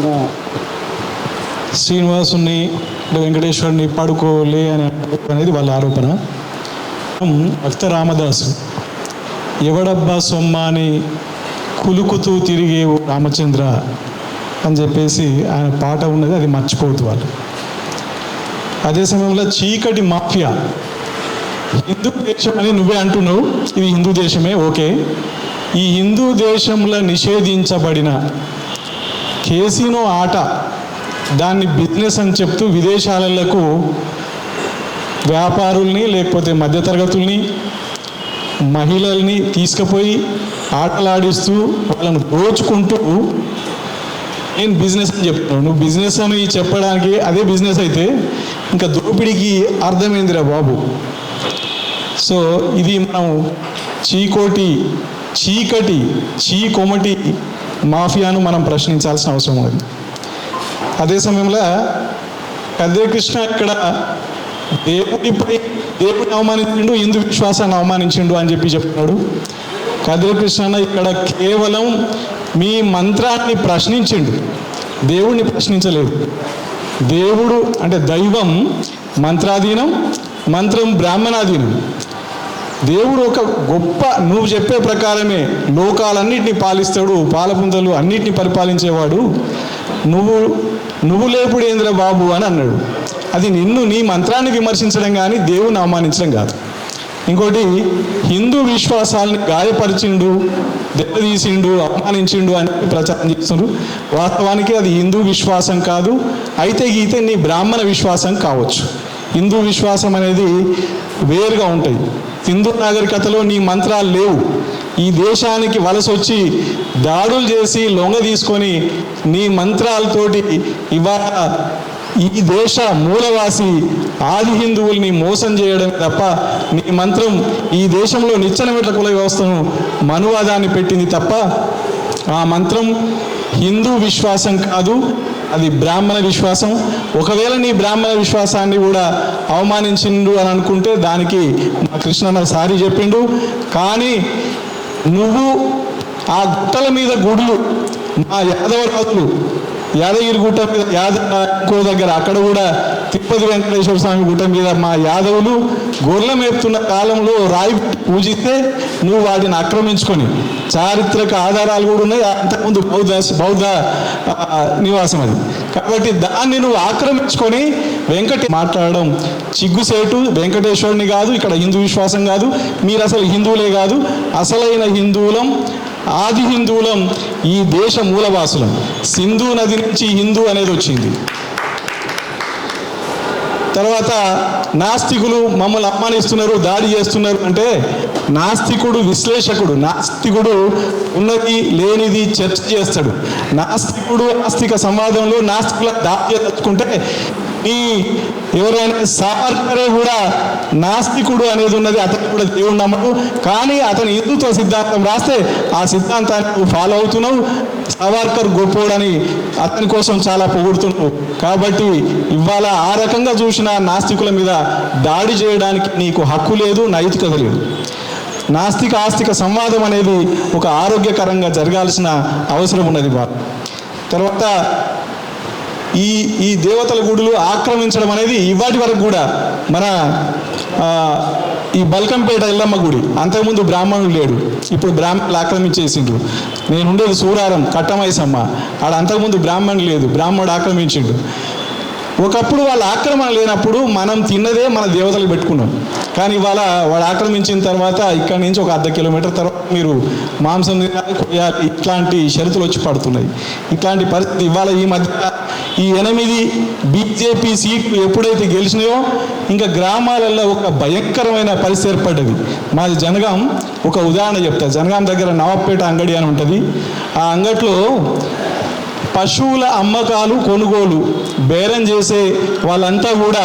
ఇలా శ్రీనివాసుని వెంకటేశ్వరుని పడుకోలే అని అనేది వాళ్ళ ఆరోపణ. భక్త రామదాసు ఎవడబ్బా సొమ్మ అని కులుకుతూ తిరిగే రామచంద్ర అని చెప్పేసి ఆయన పాట ఉన్నది అది మర్చిపోతు వాళ్ళు. అదే సమయంలో చీకటి మాఫియా హిందూ దేశం అని నువ్వే అంటున్నావు ఇది హిందూ దేశమే ఓకే. ఈ హిందూ దేశంలో నిషేధించబడిన కేసినో ఆట దాన్ని బిజినెస్ అని చెప్తూ విదేశాలకు వ్యాపారుల్ని లేకపోతే మధ్యతరగతుల్ని మహిళల్ని తీసుకుపోయి ఆటలాడిస్తూ వాళ్ళని దోచుకుంటూ నేను బిజినెస్ అని చెప్తున్నాను. నువ్వు బిజినెస్ అని చెప్పడానికి అదే బిజినెస్ అయితే ఇంకా దోపిడీకి అర్థమైందిరా బాబు. సో ఇది మనం చీకోటి చీకటి చీకొమటి మాఫియాను మనం ప్రశ్నించాల్సిన అవసరం ఉంది అదే సమయంలో కదే కృష్ణ ఇక్కడ దేవుడిపై దేవుడిని అవమానించిండు హిందూ విశ్వాసాన్ని అవమానించిండు అని చెప్పి చెప్తున్నాడు. కదిరి కృష్ణ ఇక్కడ కేవలం మీ మంత్రాన్ని ప్రశ్నించిండు. దేవుడిని ప్రశ్నించలేదు. దేవుడు అంటే దైవం మంత్రాధీనం మంత్రం బ్రాహ్మణాధీనం. దేవుడు ఒక గొప్ప నువ్వు చెప్పే ప్రకారమే లోకాలన్నింటినీ పాలిస్తాడు పాలపుంతలు అన్నిటిని పరిపాలించేవాడు. నువ్వు నువ్వు లేపుడేంద్ర బాబు అని అన్నాడు. అది నిన్ను నీ మంత్రాన్ని విమర్శించడం కానీ దేవుని అవమానించడం కాదు. ఇంకోటి హిందూ విశ్వాసాలను గాయపరిచిండు దెబ్బతీసిండు అవమానించిండు అని ప్రచారం చేస్తున్నారు వాస్తవానికి అది హిందూ విశ్వాసం కాదు. అయితే గీతే నీ బ్రాహ్మణ విశ్వాసం కావచ్చు. హిందూ విశ్వాసం అనేది వేరుగా ఉంటుంది హిందూ నాగరికతలో నీ మంత్రాలు లేవు. ఈ దేశానికి వలస వచ్చి దాడులు చేసి లొంగ తీసుకొని నీ మంత్రాలతోటి ఇవాళ ఈ దేశ మూలవాసి ఆది హిందువుల్ని మోసం చేయడం తప్ప నీ మంత్రం ఈ దేశంలో నిచ్చెనమెట్ల కుల వ్యవస్థను మనువాదాన్ని పెట్టింది తప్ప ఆ మంత్రం హిందూ విశ్వాసం కాదు. అది బ్రాహ్మణ విశ్వాసం ఒకవేళ నీ బ్రాహ్మణ విశ్వాసాన్ని కూడా అవమానించిండు అని అనుకుంటే దానికి మా కృష్ణన్న సారి చెప్పిండు. కానీ నువ్వు ఆ గుట్టల మీద గుడులు మా యాదవ రాజులు యాదగిరి గుట్ట మీద యాద ఇంకో దగ్గర అక్కడ కూడా తిరుపతి వెంకటేశ్వర స్వామి గుట్ట మీద మా యాదవులు గొర్రెల మేపుతున్న కాలంలో రాయి పూజిస్తే నువ్వు వాటిని ఆక్రమించుకొని చారిత్రక ఆధారాలు కూడా ఉన్నాయి. అంతకుముందు బౌద్ధ బౌద్ధ నివాసం అది. కాబట్టి దాన్ని నువ్వు ఆక్రమించుకొని వెంకట మాట్లాడడం చిగ్గుసేటు వెంకటేశ్వరుని కాదు ఇక్కడ హిందూ విశ్వాసం కాదు. మీరు అసలు హిందువులే కాదు. అసలైన హిందువులం ఆది హిందువులం ఈ దేశ మూలవాసులం. సింధు నది నుంచి హిందూ అనేది వచ్చింది. తర్వాత నాస్తికులు మమ్మల్ని అమ్మానిస్తున్నారు దాడి చేస్తున్నారు అంటే నాస్తికుడు విశ్లేషకుడు నాస్తికుడు ఉన్నది లేనిది చర్చ చేస్తాడు. నాస్తికుడు ఆస్తిక సంవాదంలో నాస్తికుల దాప్య తచ్చుకుంటే ఈ ఎవరైనా సావర్కరే కూడా నాస్తికుడు అనేది ఉన్నది అతను కూడా దేవుడు నమ్మడు. కానీ అతను హిందుత్వ సిద్ధాంతం రాస్తే ఆ సిద్ధాంతాన్ని నువ్వు ఫాలో అవుతున్నావు. సావర్కర్ గొప్పోడని అతని కోసం చాలా పొగుడుతున్నావు. కాబట్టి ఇవాళ ఆ రకంగా చూసిన నాస్తికుల మీద దాడి చేయడానికి నీకు హక్కు లేదు నైతికత లేదు. నాస్తిక ఆస్తిక సంవాదం అనేది ఒక ఆరోగ్యకరంగా జరగాల్సిన అవసరం ఉన్నది బాబు తర్వాత ఈ ఈ దేవతల గుడులు ఆక్రమించడం అనేది ఇవాటి వరకు కూడా మన ఈ బల్కంపేట ఎల్లమ్మ గుడి అంతకుముందు బ్రాహ్మణుడు లేడు ఇప్పుడు బ్రాహ్మణులు ఆక్రమించేసిండ్రు. నేను ఉండేది సూరారం కట్టమైసమ్మ ఆడ అంతకుముందు బ్రాహ్మణుడు లేదు బ్రాహ్మణుడు ఆక్రమించిండు. ఒకప్పుడు వాళ్ళ ఆక్రమణ లేనప్పుడు మనం తిన్నదే మన దేవతలకు పెట్టుకున్నాం. కానీ ఇవాళ వాడు ఆక్రమించిన తర్వాత ఇక్కడి నుంచి ఒక అర్ధ కిలోమీటర్ తర్వాత మీరు మాంసం తినాలి కొయ్యాలి ఇట్లాంటి షరతులు వచ్చి పడుతున్నాయి. ఇట్లాంటి పరిస్థితి ఇవాళ ఈ మధ్య ఈ ఎనిమిది బీజేపీ సీట్లు ఎప్పుడైతే గెలిచినాయో ఇంకా గ్రామాలలో ఒక భయంకరమైన పరిస్థితి ఏర్పడ్డది. మాది జనగాం ఒక ఉదాహరణ చెప్తా. జనగాం దగ్గర నవాబ్పేట అంగడి అని ఉంటుంది. ఆ అంగట్లో పశువుల అమ్మకాలు కొనుగోలు బేరం చేసే వాళ్ళంతా కూడా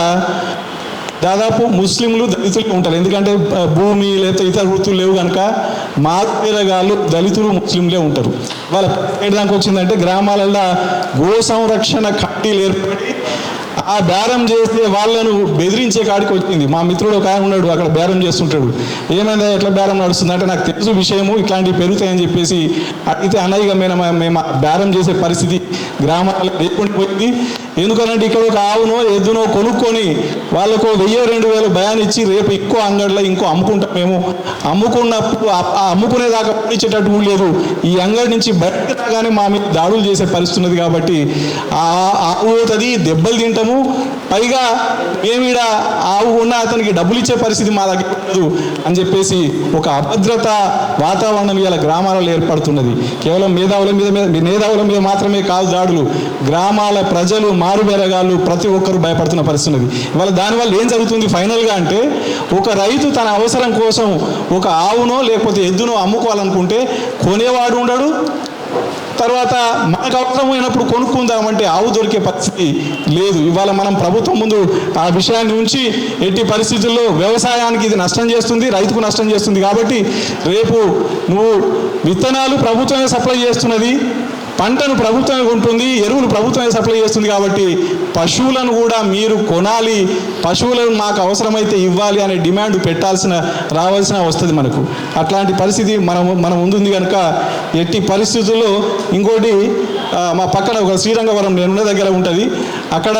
దాదాపు ముస్లింలు దళితులు ఉంటారు. ఎందుకంటే భూమి లేదా ఇతర వృత్తులు లేవు కనుక మాతేరగాళ్ళు దళితులు ముస్లింలే ఉంటారు. వాళ్ళ దానికి వచ్చిందంటే గ్రామాలలో గో సంరక్షణ కమిటీలు ఏర్పడి ఆ బేరం చేస్తే వాళ్ళను బెదిరించే కాడికి వచ్చింది. మా మిత్రుడు ఒక ఆయన ఉన్నాడు అక్కడ బేరం చేస్తుంటాడు. ఏమైనా ఎట్లా బేరం నడుస్తుంది అంటే నాకు తెలుసు విషయము ఇట్లాంటివి పెరుగుతాయని చెప్పేసి అయితే అన్నయ్యగా మేము మేము బేరం చేసే పరిస్థితి గ్రామాల్లో లేకుండా పోయింది. ఎందుకంటే ఇక్కడ ఒక ఆవునో ఎద్దునో కొనుక్కొని వాళ్ళకు వెయ్యి రెండు వేలు భయాన్ని ఇచ్చి రేపు ఎక్కువ అంగడిలో ఇంకో అమ్ముకుంటాం మేము. అమ్ముకున్నప్పుడు అమ్ముకునేదాకా పండించేటట్టు లేదు. ఈ అంగడి నుంచి బయటకు రాగానే మా మీద దాడులు చేసే పరిస్థితి ఉన్నది కాబట్టి ఆ ఆవు పోతుంది దెబ్బలు తింటాము పైగా మేమీడ ఆవు ఉన్న అతనికి డబ్బులు ఇచ్చే పరిస్థితి మా దగ్గర లేదు అని చెప్పేసి ఒక అభద్రత వాతావరణం ఇలా గ్రామాలలో ఏర్పడుతున్నది. కేవలం మేధావుల మీద మీద మేధావుల మీద మాత్రమే కాదు దాడులు. గ్రామాల ప్రజలు మారుబెరగాళ్ళు ప్రతి ఒక్కరు భయపడుతున్న పరిస్థితి ఉన్నది ఇవాళ దానివల్ల ఏం జరుగుతుంది ఫైనల్గా అంటే ఒక రైతు తన అవసరం కోసం ఒక ఆవునో లేకపోతే ఎద్దునో అమ్ముకోవాలనుకుంటే కొనేవాడు ఉండడు తర్వాత మనకు అవసరమైనప్పుడు కొనుక్కుందామంటే ఆవు దొరికే పరిస్థితి లేదు. ఇవాళ మనం ప్రభుత్వం ముందు ఆ విషయాన్ని ఉంచి ఎట్టి పరిస్థితుల్లో వ్యవసాయానికి ఇది నష్టం చేస్తుంది రైతుకు నష్టం చేస్తుంది. కాబట్టి రేపు నువ్వు విత్తనాలు ప్రభుత్వమే సప్లై చేస్తున్నది పంటను ప్రభుత్వమే కొంటుంది ఎరువులు ప్రభుత్వమే సప్లై చేస్తుంది కాబట్టి పశువులను కూడా మీరు కొనాలి పశువులను మాకు అవసరమైతే ఇవ్వాలి అనే డిమాండ్ పెట్టాల్సిన రావాల్సిన వస్తుంది మనకు. అట్లాంటి పరిస్థితి మనం మన ముందుంది కనుక ఎట్టి పరిస్థితుల్లో ఇంకోటి మా పక్కన ఒక శ్రీరంగవరం నేనున్న దగ్గర ఉంటుంది. అక్కడ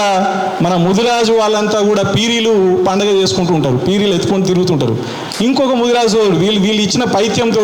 మన ముదిరాజు వాళ్ళంతా కూడా పీరీలు పండగ చేసుకుంటూ ఉంటారు. పీరీలు ఎత్తుకొని తిరుగుతుంటారు. ఇంకొక ముదిరాజు సోదరుడు వీళ్ళు వీళ్ళు ఇచ్చిన పైత్యంతో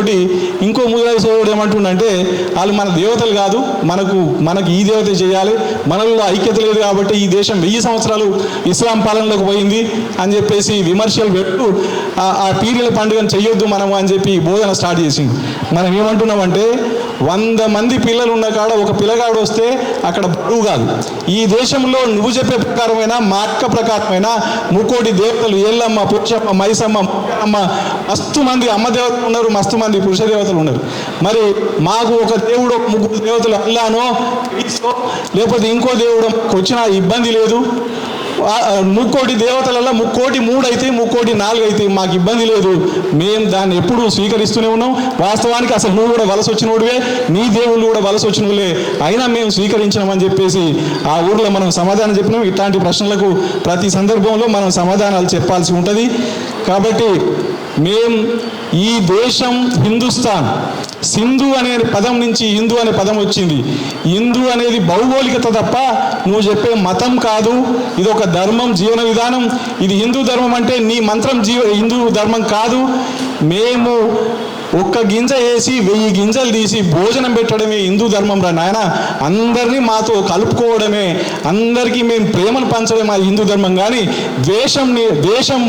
ఇంకో ముదిరాజు సోదరుడు ఏమంటుండంటే వాళ్ళు మన దేవతలు కాదు మనకు మనకు ఈ దేవత చేయాలి మనలో ఐక్యత లేదు కాబట్టి ఈ దేశం వెయ్యి సంవత్సరాలు ఇస్లాం పాలనలోకి పోయింది అని చెప్పేసి విమర్శలు పెట్టు ఆ- పీరీల పండుగను చెయ్యొద్దు మనము అని చెప్పి బోధన స్టార్ట్ చేసింది. మనం ఏమంటున్నామంటే వంద మంది పిల్లలు ఉన్న కాడ ఒక పిల్ల పిల్లగాడు వస్తే అక్కడ బరువు కాదు. ఈ దేశంలో నువ్వు చెప్పే ప్రకారమైన మా అక్క ప్రకారమైన ముకోటి దేవతలు ఏళ్ళమ్మ పురుషమ్మ మైసమ్మ అమ్మ మస్తు మంది అమ్మ దేవతలు ఉన్నారు మస్తు మంది పురుష దేవతలు ఉన్నారు. మరి మాకు ఒక దేవుడు ఒక ముగ్గురు దేవతలు అల్లానో లేకపోతే ఇంకో దేవుడు వచ్చినా ఇబ్బంది లేదు. ముక్కోటి దేవతలలో ముక్కోటి మూడు అయితే ముక్కోటి నాలుగు అయితే మాకు ఇబ్బంది లేదు. మేము దాన్ని ఎప్పుడూ స్వీకరిస్తూనే ఉన్నాం. వాస్తవానికి అసలు నువ్వు కూడా వలస వచ్చినోడివే నీ దేవుళ్ళు కూడా వలస వచ్చినోళ్ళే అయినా మేము స్వీకరించినామని చెప్పేసి ఆ ఊర్లో మనం సమాధానం చెప్పినాం. ఇట్లాంటి ప్రశ్నలకు ప్రతి సందర్భంలో మనం సమాధానాలు చెప్పాల్సి ఉంటుంది. కాబట్టి మేం ఈ దేశం హిందుస్థాన్. సింధు అనే పదం నుంచి హిందూ అనే పదం వచ్చింది. హిందూ అనేది భౌగోళికత తప్ప నువ్వు చెప్పే మతం కాదు. ఇది ఒక ధర్మం జీవన విధానం. ఇది హిందూ ధర్మం అంటే నీ మంత్రం జీవ హిందూ ధర్మం కాదు. మేము ఒక్క గింజ వేసి వెయ్యి గింజలు తీసి భోజనం పెట్టడమే హిందూ ధర్మం రా నాయన. అందరినీ మాతో కలుపుకోవడమే. అందరికీ మేము ప్రేమను పంచడం మా హిందూ ధర్మం కానీ ద్వేషంని ద్వేషం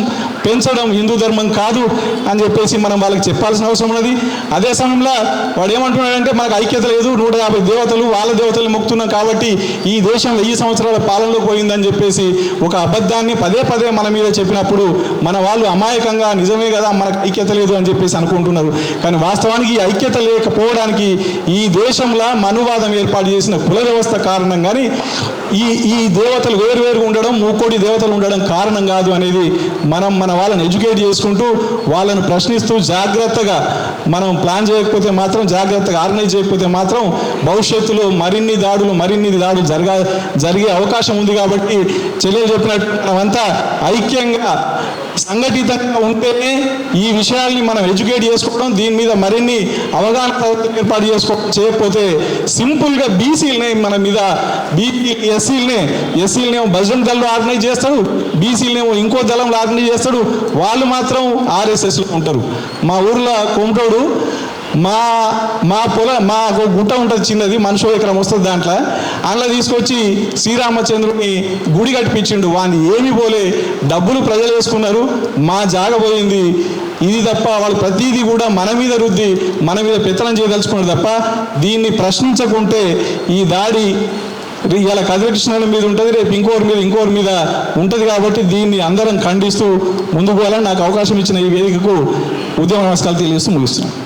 పెంచడం హిందూ ధర్మం కాదు అని చెప్పేసి మనం వాళ్ళకి చెప్పాల్సిన అవసరం ఉన్నది. అదే సమయంలో వాడు ఏమంటున్నాడంటే మనకు ఐక్యత లేదు నూట యాభై దేవతలు వాళ్ళ దేవతలు మొక్కుతున్నాం కాబట్టి ఈ దేశం వెయ్యి సంవత్సరాల పాలనలో పోయిందని చెప్పేసి ఒక అబద్ధాన్ని పదే పదే మన మీద చెప్పినప్పుడు మన వాళ్ళు అమాయకంగా నిజమే కదా మనకు ఐక్యత లేదు అని చెప్పేసి అనుకుంటున్నారు. కానీ వాస్తవానికి ఈ ఐక్యత లేకపోవడానికి ఈ దేశంలో మనువాదం ఏర్పాటు చేసిన కుల వ్యవస్థ కారణం కానీ ఈ ఈ దేవతలు వేరువేరుగా ఉండడం మూకోటి దేవతలు ఉండడం కారణం కాదు అనేది మనం మన వాళ్ళని ఎడ్యుకేట్ చేసుకుంటూ వాళ్ళను ప్రశ్నిస్తూ జాగ్రత్తగా మనం ప్లాన్ చేయకపోతే మాత్రం జాగ్రత్తగా ఆర్గనైజ్ చేయకపోతే మాత్రం భవిష్యత్తులో మరిన్ని దాడులు మరిన్ని దాడులు జరగా జరిగే అవకాశం ఉంది కాబట్టి చెల్లెలు చెప్పినట్టు మనమంతా ఐక్యంగా సంఘటితంగా ఉంటేనే ఈ విషయాల్ని మనం ఎడ్యుకేట్ చేసుకోవడం దీని మీద మరిన్ని అవగాహన ఏర్పాటు చేసుకోవడం చేయకపోతే సింపుల్గా బీసీలనే మన మీద బీపీ ఎస్సీలనే ఎస్సీలనేమో బజరంగ్ దళం ఆర్గనైజ్ చేస్తాడు బీసీలనేమో ఇంకో దళంలో ఆర్గనైజ్ చేస్తాడు వాళ్ళు మాత్రం ఆర్ఎస్ఎస్లో ఉంటారు. మా ఊర్లో కొమటోడు మా మా పొల మా గుట్ట ఉంటుంది చిన్నది మనిషి ఎకరం వస్తుంది దాంట్లో. అందులో తీసుకొచ్చి శ్రీరామచంద్రుని గుడి కట్టించిండు వాడిని ఏమి పోలే డబ్బులు ప్రజలు వేసుకున్నారు మా జాగ పోయింది. ఇది తప్ప వాళ్ళు ప్రతిదీ కూడా మన మీద రుద్ది మన మీద పెత్తనం చేయదలుచుకున్నారు తప్ప దీన్ని ప్రశ్నించకుంటే ఈ దాడి ఇలా కదిరికృష్ణుల మీద ఉంటుంది రేపు ఇంకోరి మీద ఇంకోరి మీద ఉంటుంది కాబట్టి దీన్ని అందరం ఖండిస్తూ ముందుకు పోవాలని నాకు అవకాశం ఇచ్చిన ఈ వేదికకు ఉద్యమ నమస్కారాలు తెలియజేస్తూ ముగిస్తున్నాను.